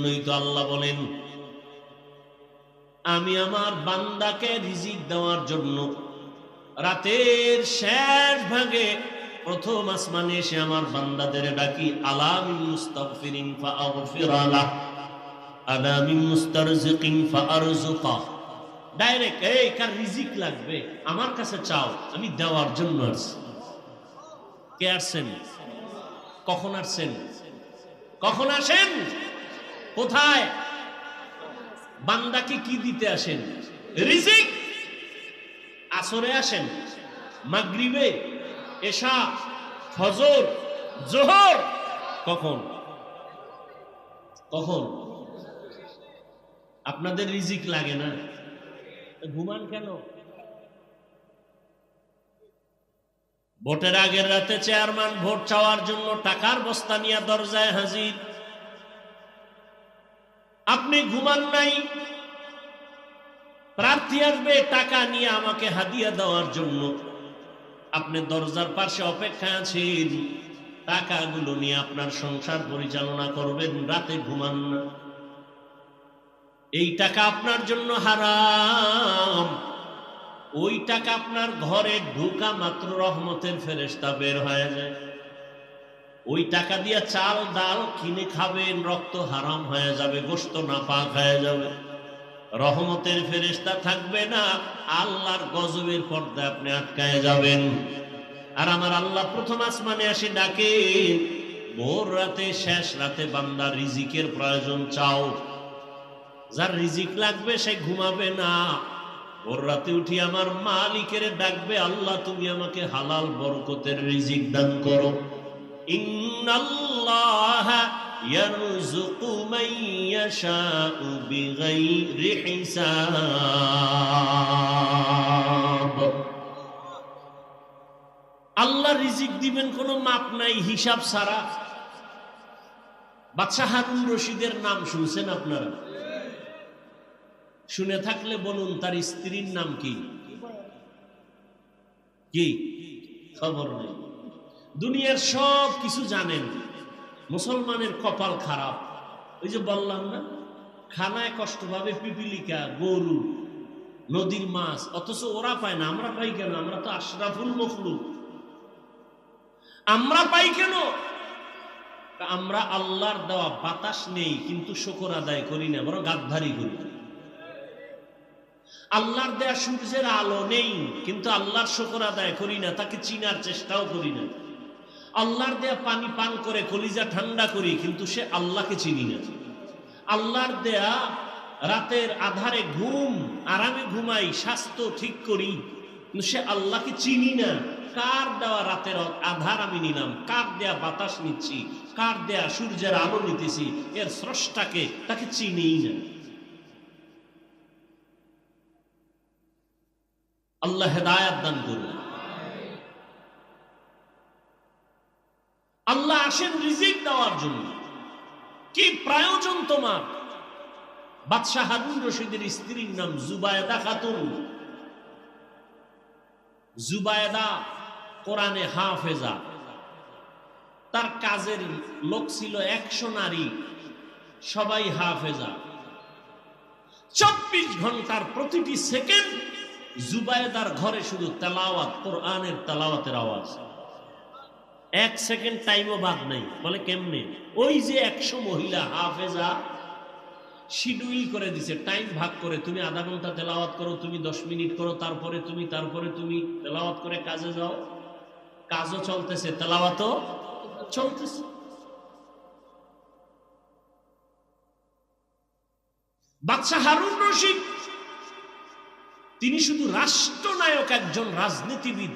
জন্যই তো আল্লাহ বলেন, আমি আমার বান্দাকে রিজিক দেওয়ার জন্য রাতের শেষ ভাগে প্রথম আসমানে এসে আমার বান্দাদের ডাকি কার রিজিক লাগবে? আমার কাছে চাও, আমি দেওয়ার জন্য আসছি। কে আসছেন? কখন আসছেন? কখন আসেন? কোথায়? বান্দাকে কি দিতে আসেন? রিজিক? আসরে আসেন। মাগরিবে? এশা? ফজর? জোহর? কখন? কখন? আপনাদের রিজিক লাগে না? ঘুমান কেন? ভোটের আগের রাতে চেয়ারম্যান ভোট চাওয়ার জন্য টাকার বস্তা নিয়ে দরজায় হাজির। আপনি ঘুমান নাই। প্রার্থী আসবে, টাকা নিয়ে আমাকে হাদিয়া দেওয়ার জন্য। আপনি দরজার পাশে অপেক্ষা আছেন। টাকাগুলো নিয়ে আপনার সংসার পরিচালনা করবেন, রাতে ঘুমান না। এই টাকা আপনার জন্য হারাম। ওই টাকা আপনার ঘরে ঢুকা মাত্র রহমতের ফেরেস্তা বের হয়ে যায়। ওই টাকা দিয়ে চাল, ডাল কিনে খাবেন, রক্ত হারাম হয়ে যাবে গোস্ত না পাক হয়ে যাবে। রহমতের ফেরেস্তা থাকবে না, আল্লাহর গজবের পর্দা আপনি আটকায় যাবেন। আর আমার আল্লাহ প্রথম আসমানে আসে ডাকে, ভোর রাতে, শেষ রাতে বান্দা রিজিকের প্রয়োজন, চাও। যার রিজিক লাগবে, সে ঘুমাবে না। ভোর রাতে উঠি আমার মালিকের ডাকবে, আল্লাহ তুমি আমাকে হালাল বরকতের রিজিক দান করো। ইন্নাল্লাহ ইয়ারযুকু মান ইয়াশাউ বিগাইরি হিসাব। আল্লাহ রিজিক দিবেন কোনো মাপ নাই, হিসাব ছাড়া। বাদশাহ হারুন রশিদের নাম শুনছেন আপনারা? শুনে থাকলে বলুন, তার স্ত্রীর নাম কি? কি? খবর নেই। দুনিয়ার সব কিছু জানেন। মুসলমানের কপাল খারাপ। ওই যে বললাম না, খানায় কষ্ট পাবে পিপিলিকা, গরু, নদীর মাছ, অথচ ওরা পায় না, আমরা পাই কেন? আমরা তো আশরাফুল মখলুক। আমরা পাই কেন? আমরা আল্লাহর দেওয়া বাতাস নেই, কিন্তু শকর আদায় করি না বড় গাদ্ধারি করি। আল্লাহর দেয়া সূর্যের আলো নেই, কিন্তু আল্লাহর শকর আদায় করি না, তাকে চিনার চেষ্টাও করি না। আল্লাহর দেয়া পানি পান করে, কলিজা ঠান্ডা করি, কিন্তু সে আল্লাহকে চিনি না। আল্লাহর দেয়া রাতের আধারে ঘুম, আরামে ঘুমাই, স্বাস্থ্য ঠিক করি, কিন্তু সে আল্লাহকে চিনি না। কার দেওয়া রাতের আধার আমি নিলাম? কার দেয়া বাতাস নিচ্ছি? কার দেয়া সূর্যের আলো নিতেছি? এর স্রষ্টাকে তাকে চিনিই না। আল্লাহ হেদায়াত দান করুন। আল্লাহ আসেন রিজিক দেওয়ার জন্য। কি প্রয়োজন তোমার? বাদশাহ হারুন রশিদের স্ত্রীর নাম জুবায়দা খাতুন। জুবায়দা কোরআনে হাফেজা। তার কাজের লোক ছিল একশো নারী, সবাই হাফেজা। চব্বিশ ঘণ্টার প্রতিটি সেকেন্ড জুবায়দার ঘরে শুধু তেলাওয়াত, কোরআনের তেলাওয়াতের আওয়াজ। এক সেকেন্ড টাইমও বাদ নেই। বলে কেমনে? ওই যে একশো মহিলা হাফেজা শিডিউল করে দিছে টাইম ভাগ করে, তুমি আধা ঘণ্টা তেলাওয়াত করো, তুমি দশ মিনিট করো, তারপরে তুমি তারপরে তুমি তেলাওয়াত করে কাজে যাও। কাজও চলতেছে, তেলাওয়াতও চলতেছে। বাদশাহ হারুন রশিদ, তিনি শুধু রাষ্ট্রনায়ক একজন রাজনীতিবিদ।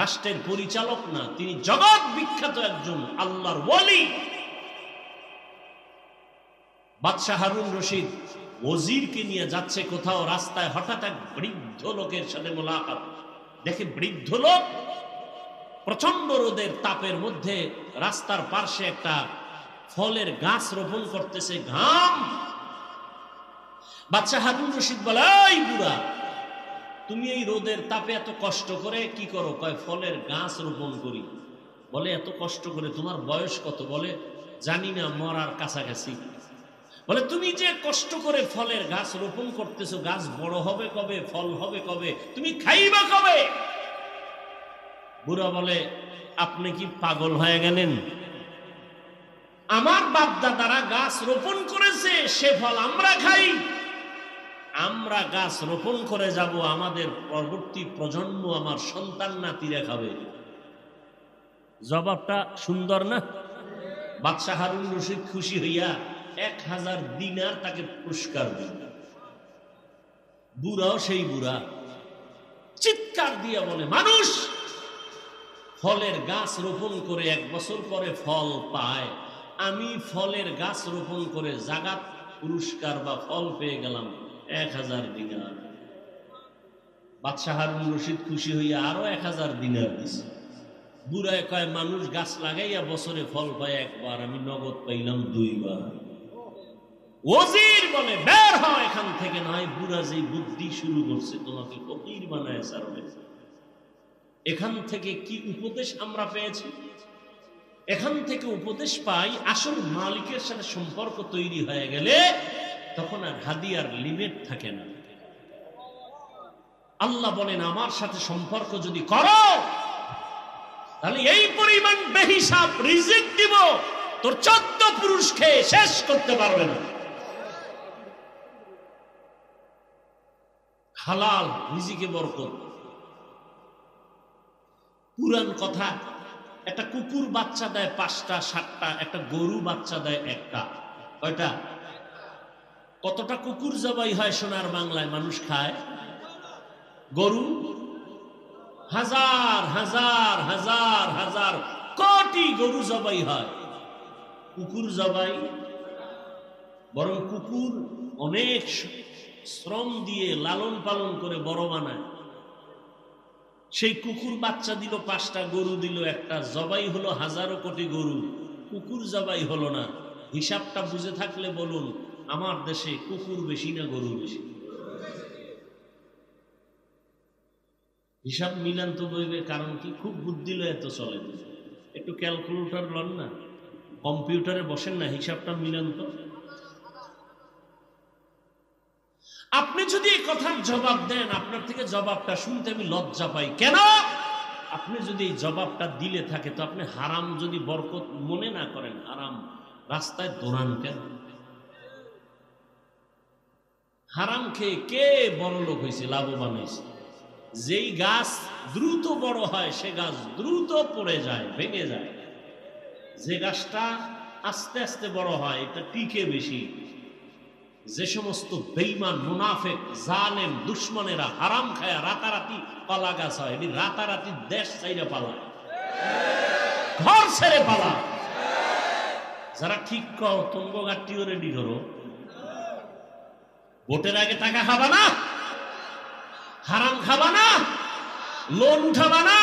রাষ্ট্রের পরিচালক না, তিনি জগৎ বিখ্যাত একজন আল্লাহর ওয়ালি। বাদশাহ হারুন রশিদ ওজিরকে নিয়ে যাচ্ছে কোথাও রাস্তায়, হঠাৎ এক বৃদ্ধ লোকের সাথে মোলাকাত। দেখে বৃদ্ধ লোক প্রচণ্ড রোদের তাপের মধ্যে রাস্তার পার্শ্বে একটা ফলের গাছ রোপণ করতেছে, ঘাম। বাচ্চা হারুন রশিদ বলে বুড়া তুমি এই রোদের তাপে এত কষ্ট করে কি করো? কয়, ফলের গাছ রোপণ করি। বলে, এত কষ্ট করে তোমার বয়স কত? বলে, জানি না, মরার কাছাকাছি। বলে, তুমি যে কষ্ট করে ফলের গাছ রোপণ করতেছো, গাছ বড় হবে কবে? ফল হবে কবে? তুমি খাইবা কবে? বুড়া বলে, আপনি কি পাগল হয়ে গেলেন? আমার বাপ দাদারা গাছ রোপণ করেছে, সে ফল আমরা খাই। আমরা গাছ রোপণ করে যাব, আমাদের পরবর্তী প্রজন্ম আমার সন্তান নাতিরা খাবে জবাবটা সুন্দর না? বাদশাহ হারুন রশিদ খুশি হইয়া এক হাজার দিনার তাকে পুরস্কার দিল। বুড়াও সেই বুড়া। চিৎকার দিয়ে বলে, মানুষ, ফলের গাছ রোপণ করে এক বছর পরে ফল পায়। আমি ফলের গাছ রোপণ করে জাগাত পুরস্কার বা ফল পেয়ে গেলাম। এক হাজার দিনার। বাদশাহ হারুন রশিদ খুশি হইয়া আরও এক হাজার দিনার দিছে। বুড়ায় কয়, মানুষ গাছ লাগাইয়া বছরে ফল পায় একবার, আমি নগদ পাইলাম দুইবার। ওজির বলে, বের এখান থেকে নয় বুড়া যে বুদ্ধি শুরু করছে, তোমাকে ফকির বানায় এখান থেকে কি উপদেশ আমরা পেয়েছি? এখান থেকে উপদেশ পাই, আসল মালিকের সাথে সম্পর্ক তৈরি হয়ে গেলে তখন আর হাদিয়ার লিমিট থাকে না। আল্লাহ বলেন, আমার সাথে সম্পর্ক যদি করো, তাহলে এই পরিমাণ বেহিসাব রিজিক দিব। তোর চোদ্দ পুরুষ খেয়ে শেষ করতে পারবে না। হালাল রিজিকে বরকত। পুরান কথা, একটা কুকুর বাচ্চা দেয় পাঁচটা, সাতটা, একটা গরু বাচ্চা দেয় একটা। কয়টা? কতটা কুকুর জবাই হয় সোনার বাংলায় মানুষ খায়? গরু? হাজার হাজার হাজার হাজার কোটি গরু জবাই হয়। কুকুর জবাই? বরং কুকুর অনেক শ্রম দিয়ে লালন পালন করে বড় বানায়। সেই কুকুর বাচ্চা দিল পাঁচটা, গরু দিল একটা। জবাই হলো হাজারো কোটি গরু। কুকুর জবাই হলো না। হিসাবটা বুঝে থাকলে বলুন আমার দেশে কুকুর বেশি না গরু বেশি? হিসাব মিলান তো বইবে, কারণ কি? খুব বুদ্ধি লয় এত চলে। একটু ক্যালকুলেটর লন না। কম্পিউটারে বসেন না, হিসাবটা মিলান তো আপনি যদি এই কথার জবাব দেন, আপনার থেকে জবাবটা শুনতে আমি লজ্জা পাই। কেন? আপনি যদি এই জবাবটা দিলে থাকে, তো আপনি হারাম যদি বরকত মনে না করেন, হারাম রাস্তায় দৌড়ান কেন? হারাম খেয়ে কে বড় লোক হয়েছে লাভবান হয়েছে যেই গাছ দ্রুত বড় হয়, সে গাছ দ্রুত পড়ে যায়, ভেঙে যায়। যে গাছটা আস্তে আস্তে বড় হয়, এটা টিকে বেশি। যে সমস্ত বেইমান মুনাফেক, জালেম, দুশ্মনেরা হারাম খায়া রাতারাতি পালা গাছ হয়, এটি রাতারাতি দেশ চাইরে পালায় ঘর ছেড়ে পালা। যারা ঠিক কও তুঙ্গ গাঠটিও রেডি করো। ভোটের আগে টাকা খাবা না? হারাম খাবা না? লোন উঠাবা না?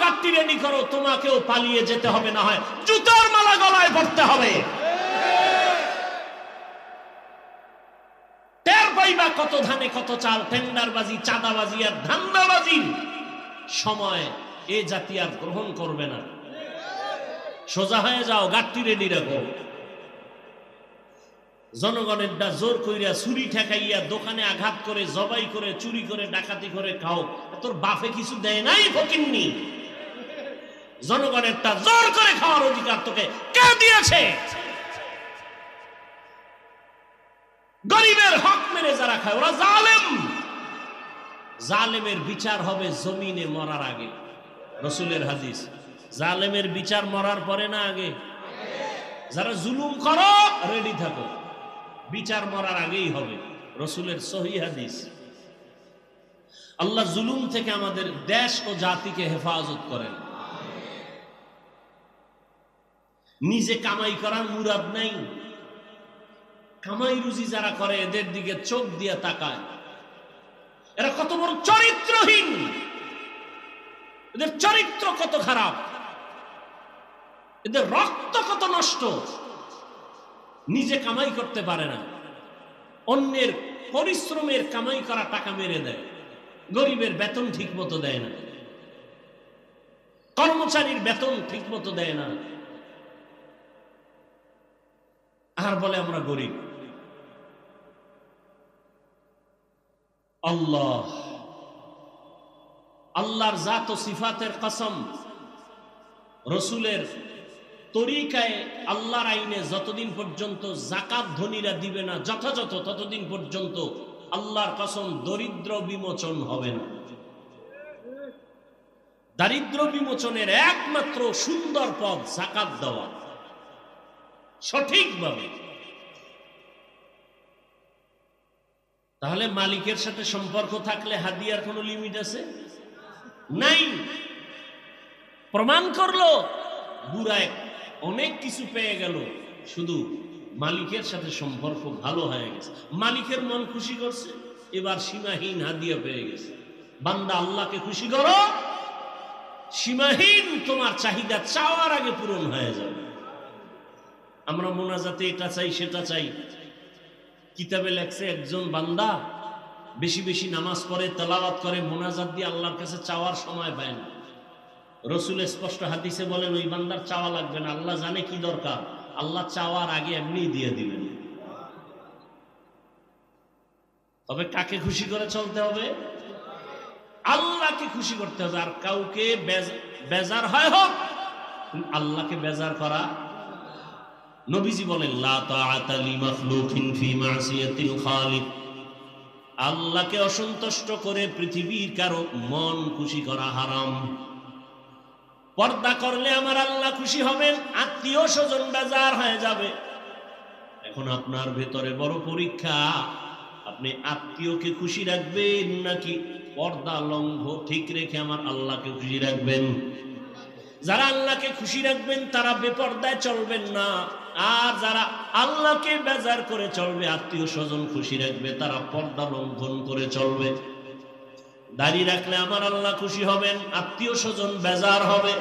গাঠটি রেডি করো, তোমাকেও পালিয়ে যেতে হবে না হয়। জুতোর মালা গলায় পড়তে হবে। কত ধানে কত চাল, টেন্ডারবাজি, চাঁদাবাজি আর ধান্দাবাজি। সময় এ জাতি আর গ্রহণ করবে না। সোজা হয়ে যাও গাঠটি রেডি রাখো। জনগণের ডা জোর কইরা চুরি ঠেকাইয়া দোকানে আঘাত করে, জবাই করে, চুরি করে, ডাকাতি করে খাও। তোর বাপে কিছু দেয় নাই ফকিননি? জনগণেরটা জোর করে খাওয়ার অধিকার তোকে কে দিয়েছে? গরিবের হক মেরে যারা খায়, ওরা জালেম। জালেমের বিচার হবে জমিনে মরার আগে। রসুলের হাদিস, জালেমের বিচার মরার পরে না আগে? যারা জুলুম করো রেডি থাকো। বিচার মরার আগেই হবে। রসুলের সহি হাদিস। আল্লাহ জুলুম থেকে আমাদের দেশ ও জাতিকে হেফাজত করেন। নিজে কামাই করার মুরাদ নাই। কামাই রুজি যারা করে, এদের দিকে চোখ দিয়ে তাকায়। এরা কত বড় চরিত্রহীন। এদের চরিত্র কত খারাপ। এদের রক্ত কত নষ্ট। নিজে কামাই করতে পারে না। অন্যের পরিশ্রমের কামাই করা টাকা মেরে দেয়। গরিবের বেতন ঠিক মতো দেয় না। কর্মচারীর বেতন ঠিক মতো দেয় না। আর বলে আমরা গরিব। আল্লাহ। আল্লাহর জাত ও সিফাতের কসম। রসুলের তরিকায় আল্লাহর আইনে যতদিন পর্যন্ত জাকাত ধনীরা দিবে না, যথাযথ ততদিন পর্যন্ত আল্লাহর কসম দরিদ্র বিমোচন হবে না। দারিদ্র বিমোচনের একমাত্র সুন্দর পথ জাকাত দেওয়া। সঠিকভাবে। তাহলে মালিকের সাথে সম্পর্ক থাকলে হাদিয়ার কোনো লিমিট আছে? নাই। প্রমাণ করল, বুড়ায় অনেক কিছু পেয়ে গেল। শুধু মালিকের সাথে সম্পর্ক ভালো হয়ে গেছে। মালিকের মন খুশি করছে, এবার সীমাহীন হাদিয়া পেয়ে গেছে। বান্দা আল্লাহকে খুশি করো, সীমাহীন তোমার চাহিদা চাওয়ার আগে পূরণ হয়ে যাবে। আমরা মোনাজাতে এটা চাই, সেটা চাই। কিতাবে লেখছে, একজন বান্দা বেশি বেশি নামাজ পড়ে, তেলাওয়াত করে, মোনাজাত দিয়ে আল্লাহর কাছে চাওয়ার সময় পায় না। রসুল স্পষ্ট হাদিসে বলেন, ওই বান্দার চাওয়া লাগবে না, আল্লাহ জানে কি দরকার। আল্লাহ চাওয়ার আগে এমনি দিয়ে দিবেন। তবে কাকে খুশি করে চলতে হবে? আল্লাহকে খুশি করতে হবে, আর কাউকে বেজার হয় হোক, আল্লাহকে বেজার করা নবীজি বলেন আল্লাহকে অসন্তুষ্ট করে পৃথিবীর কারও মন খুশি করা হারাম। পর্দা করলে আমার আল্লাহ খুশি হবেন, আত্মীয় স্বজন বেজার হয়ে যাবে। এখন আপনার ভেতরে বড় পরীক্ষা, আপনি আত্মীয়কে খুশি রাখবেন নাকি পর্দা লঙ্ঘ ঠিক রেখে আমার আল্লাহকে খুশি রাখবেন? যারা আল্লাহকে খুশি রাখবেন, তারা বেপর্দায় চলবেন না। আর যারা আল্লাহকে বেজার করে চলবে, আত্মীয় স্বজন খুশি রাখবে, তারা পর্দা লঙ্ঘন করে চলবে। দাড়ি রাখলে আমার আল্লাহ খুশি হবেন, আত্মীয় স্বজন বেজার হবে।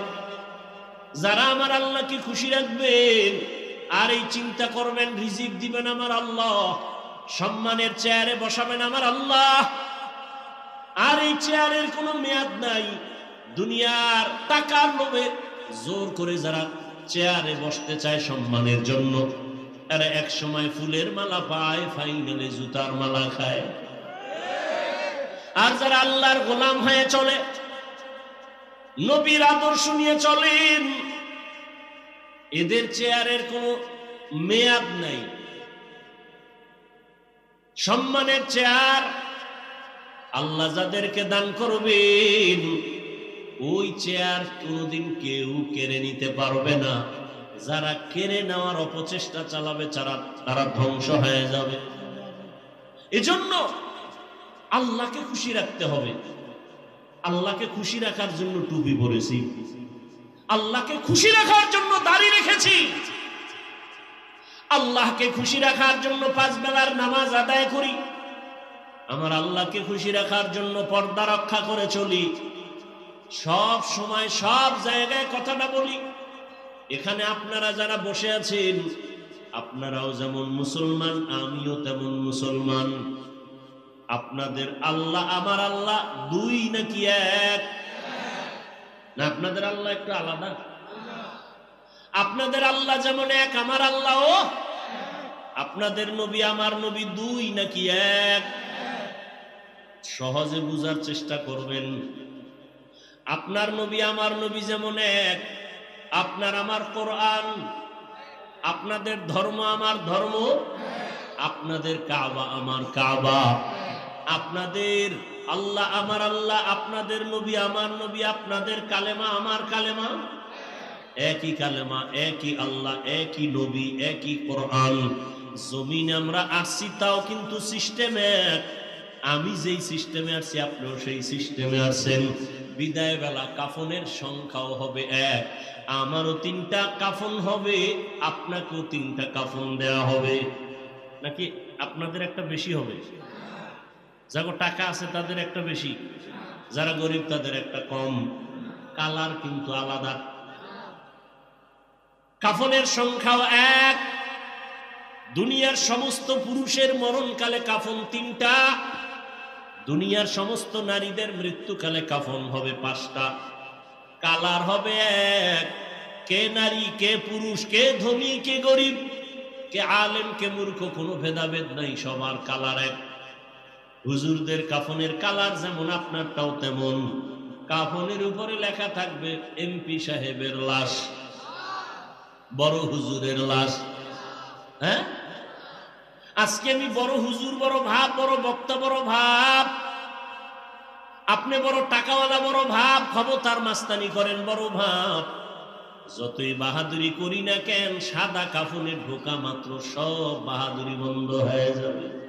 যারা আমার আল্লাহকে খুশি রাখবেন, আর এই চিন্তা করবেন, রিজিক দিবেন আমার আল্লাহ, সম্মানের চেয়ারে বসাবেন আমার আল্লাহ। আর এই চেয়ারের কোনো মেয়াদ নাই, দুনিয়ার টাকার লোভে জোর করে যারা চেয়ারে বসতে চায় সম্মানের জন্য, এরা এক সময় ফুলের মালা পায়, ফাইনালে জুতার মালা খায়। আর যারা আল্লাহর গোলাম হয়ে চলে, নবীর আদর্শ নিয়ে চলেন, এদের চেয়ারের কোনো মেয়াদ নাই। সম্মানের চেয়ার আল্লাহ যাদেরকে দান করবেন, ওই চেয়ার কোনোদিন কেউ কেড়ে নিতে পারবে না। যারা কেড়ে নেওয়ার অপচেষ্টা চালাবে, তারা তারা ধ্বংস হয়ে যাবে। এজন্য আল্লাহকে খুশি রাখতে হবে। আল্লাহকে খুশি রাখার জন্য টুপি পরেছি। আল্লাহকে খুশি রাখার জন্য দাড়ি রেখেছি। আল্লাহকে খুশি রাখার জন্য পাঁচ বেলার নামাজ আদায় করি। আমার আল্লাহকে খুশি রাখার জন্য পর্দা রক্ষা করে চলি। সব সময় সব জায়গায় কথাটা বলি। এখানে আপনারা যারা বসে আছেন, আপনারাও যেমন মুসলমান, আমিও তেমন মুসলমান। আপনাদের আল্লাহ আমার আল্লাহ দুই নাকি এক? না, আপনাদের আল্লাহ একটু আলাদা। আপনাদের আল্লাহ যেমন এক, আমার আল্লাহ ও। আপনাদের নবী, আমার নবী দুই নাকি এক? সহজে বুঝার চেষ্টা করবেন। আপনার নবী, আমার নবী যেমন এক, আপনার আমার কোরআন, আপনাদের ধর্ম আমার ধর্ম, আপনাদের কাবা আমার কাবা। আপনাদের আল্লাহ আমার আল্লাহ, আপনাদের নবী আমার নবী, আপনাদের কালেমা আমার কালেমা? একই কালেমা, একই আল্লাহ, একই নবী, একই কোরআন। জমিনে আমরা আসছি, তাও কিন্তু সিস্টেম। এক আমি যেই সিস্টেমে আছি আপনিও সেই সিস্টেমে আছেন। বিদায় বেলা, কাফনের সংখ্যাও হবে এক। আমারও তিনটা কাফন হবে, আপনাকেও তিনটা কাফন দেয়া হবে। নাকি আপনাদের একটা বেশি হবে? যাগো, টাকা আছে তাদের একটা বেশি, যারা গরিব তাদের একটা কম। কালার কিন্তু আলাদা। কাফনের সংখ্যাও এক। দুনিয়ার সমস্ত পুরুষের মরণকালে কাফন তিনটা। দুনিয়ার সমস্ত নারীদের মৃত্যুকালে কাফন হবে পাঁচটা। কালার হবে এক। কে নারী, কে পুরুষ, কে ধনী, কে গরিব, কে আলেম, কে মূর্খ, কোনো ভেদাভেদ নাই, সবার কালার এক। হুজুরদের কাফনের কালার যেমন আপনারটাও তেমন। কাফনের উপরে লেখা থাকবে এমপি সাহেবের লাশ। বড় হুজুরের লাশ। হ্যাঁ? আজকে আমি বড় হুজুর, বড় ভাব, বড় বক্তা, বড় ভাব। আপনি বড় টাকাওয়ালা, বড় ভাব, ক্ষমতার মাস্তানি করেন, বড় ভাব। যতই বাহাদুরি করি না কেন, সাদা কাফনে ঢোকা মাত্র সব বাহাদুরি বন্ধ হয়ে যাবে।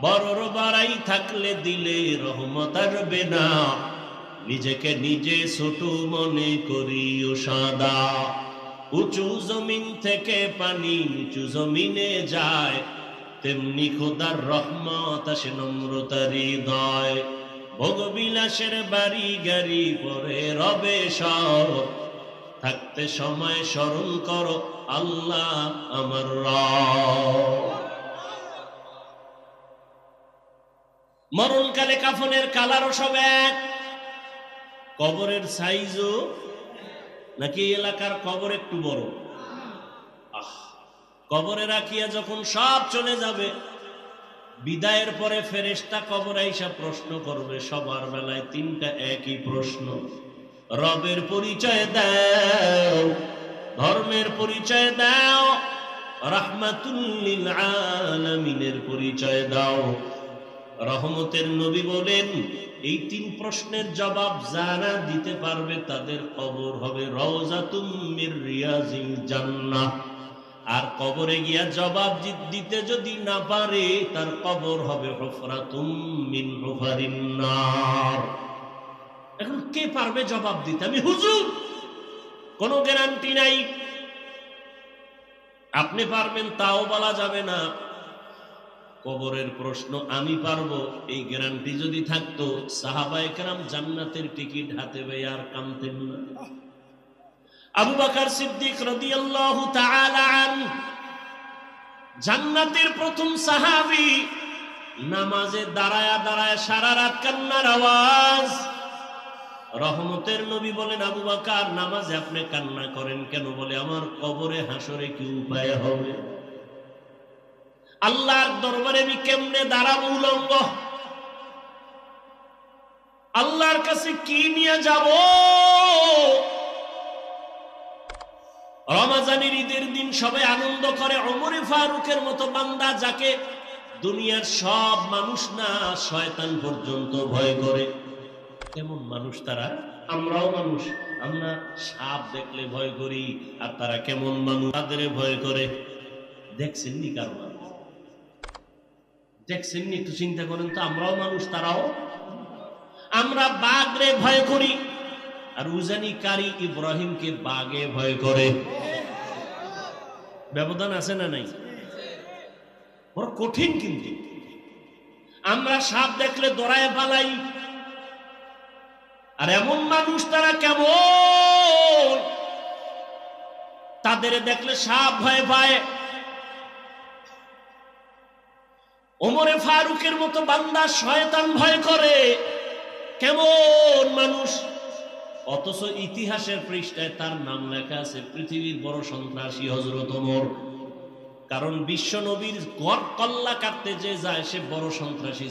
বড়র বাড়াই থাকলে দিলে রহমত আসবে না। নিজেকে নিজে ছোট মনে করিও সাদা। উঁচু জমিন থেকে পানি নিচু জমিনে যায়। তেমনি খোদার রহমত আসে নম্রতার হৃদয়। ভোগবিলাসের বাড়ি গাড়ি পরে রবে সব। থাকতে সময় স্মরণ করো, আল্লাহ আমার রব। মরণকালে কাফনের কালারও সব এক। কবরের সাইজও নাকি এলাকার কবর একটু বড়? আহ, কবরে রাখিয়া যখন সব চলে যাবে, বিদায়ের পরে ফেরেশতা কবর আইসা প্রশ্ন করবে, সবার বেলায় তিনটা একই প্রশ্ন। রবের পরিচয় দাও, ধর্মের পরিচয় দাও রাহমাতুল্লিল আলামিনের পরিচয় দাও। রহমতের নবী বলেন, এই তিন প্রশ্নের জবাব যারা দিতে পারবে তাদের কবর হবে রওজাতুম রিয়াজিল জান্নাহ। আর কবরে গিয়া জবাব দিতে যদি না পারে, তার কবর হবে এখন কে পারবে জবাব দিতে? আমি হুজুর, কোনো গ্যারান্টি নাই। আপনি পারবেন, তাও বলা যাবে না। কবরের প্রশ্ন, আমি পারব? এই গ্যারান্টি যদি থাকতো, সাহাবায়ে কেরাম জান্নাতের টিকিট হাতে পেয়ে আর কামতেন না। আবু বাকার সিদ্দিক জান্নাতের প্রথম সাহাবি নামাজে দাঁড়ায়া দাঁড়ায় সারা রাত কান্নার আওয়াজ। রহমতের নবী বলেন, আবু বাকার, নামাজে আপনি কান্না করেন কেন? বলে, আমার কবরে হাসরে কি উপায় হবে? আল্লাহর দরবারে আমি কেমনে দাঁড়াবো উলঙ্গ? আল্লাহর কাছে কি নিয়ে যাব? রমাজানের ঈদের দিন সবাই আনন্দ করে অমরে ফারুকের মতো বান্দা যাকে দুনিয়ার সব মানুষ না, শয়তান পর্যন্ত ভয় করে। কেমন মানুষ তারা? আমরাও মানুষ। আমরা সাপ দেখলে ভয় করি, আর তারা কেমন মানুষ? তাদের ভয় করে। দেখছেন নি কারও মানুষ? দেখছেন নি? একটু চিন্তা করেন তো, আমরাও মানুষ, তারাও। আমরা বাঘরে ভয় করি। আর উজানি কারি ইব্রাহিমকে বাঘে ভয় করে। ব্যবধান আছে না নাই? বড় কঠিন কিন্তু। আমরা সাপ দেখলে দড়ায় পালাই। আর এমন মানুষ তারা কেমন? তাদের দেখলে সাপ ভয় পায়। ওমরে ফারুকের মতো বান্দা শয়তান ভয় করে। কেমন মানুষ? অথচ ইতিহাসের পৃষ্ঠায় তার নাম লেখা আছে, পৃথিবীর বড় সন্ত্রাসী হজরত ওমর। কারণ বিশ্ব নবীর গড় কল্লা কাটতে যে যায়, সে বড় সন্ত্রাসী